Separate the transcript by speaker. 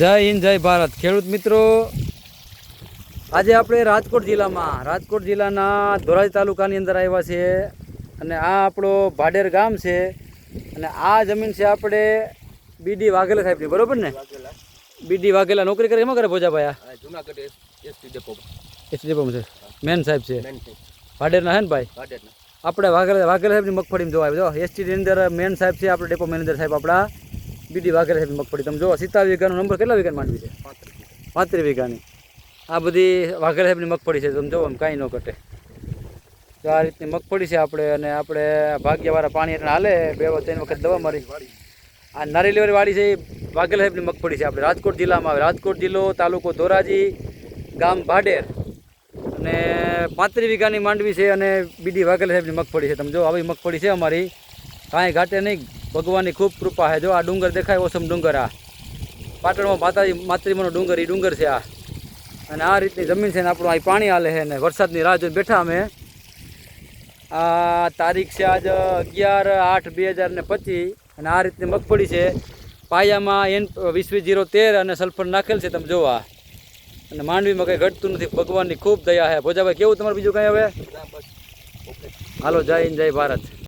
Speaker 1: જય હિન્દ જય ભારત. ખેડૂત મિત્રો આજે આપણે રાજકોટ જિલ્લામાં રાજકોટ જિલ્લાના ધોરાજી તાલુકાની અંદર આવ્યા છીએ અને આ આપણો ભાડેર ગામ છે અને આ જમીન છે આપણે બીડી વાઘેલા સાહેબની બરોબર ને? બીડી વાઘેલા. નોકરી કરે એમાં કરે Bhojabhai
Speaker 2: Junagadh S ST depot
Speaker 1: ST ડેપોમાં છે. મેન સાહેબ છે.
Speaker 2: છે.
Speaker 1: ભાડેરના હે ને ભાઈ? આપણે વાઘેલા વાઘેલા સાહેબની મગફળીમાં જોવા આવ્યો. જો એસટીની અંદર મેન સાહેબ છે આપણે ડેપો મેનેજર સાહેબ આપણા. બીડી વાઘેલા સાહેબ મગફળી. તમે જોવો સિત્તાવીસ વીઘાનો નંબર કેટલા વીઘાની માંડવી છે?
Speaker 2: પાંત્રીસ
Speaker 1: વીઘાની. આ બધી વાઘેલા સાહેબની મગફળી છે, તમે જોવો કાંઈ ન ઘટે. તો આ રીતની મગફળી છે આપણે, અને આપણે ભાગ્યવાળા પાણી એટલે હાલે, બે ત્રણ વખત દવા મારી. આ નારેલીવાળી વાડી છે વાઘેલા સાહેબની મગફળી છે આપણે, રાજકોટ જિલ્લામાં આવે. રાજકોટ જિલ્લો, તાલુકો ધોરાજી, ગામ ભાડેર. અને પાંત્રીસ વીઘાની માંડવી છે અને બીડી વાઘેલા સાહેબની મગફળી છે. તમે જો આવી મગફળી છે અમારી. કાંઈ ઘાટે નહીં. ભગવાનની ખૂબ કૃપા છે. જો આ ડુંગર દેખાય ઓસમ ડુંગર આ. પાટણમાં માતાજી, માતૃમાનો ડુંગર એ ડુંગર છે આ. અને આ રીતની જમીન છે ને આપણું અહીં પાણી હાલે છે ને વરસાદની રાહ જોઈને બેઠા અમે. આ તારીખ છે આજ અગિયાર આઠ બે હજાર ને પચીસ. અને આ રીતની મગફળી છે. પાયામાં એન વીસ વીસ જીરો તેર અને સલ્ફર નાખેલ છે, તમે જોવા અને માંડવીમાં કંઈ ઘટતું નથી. ભગવાનની ખૂબ દયા છે. ભોજાભાઈ, કેવું તમારે બીજું કંઈ હવે? હાલો, જય હિન્દ, જય ભારત.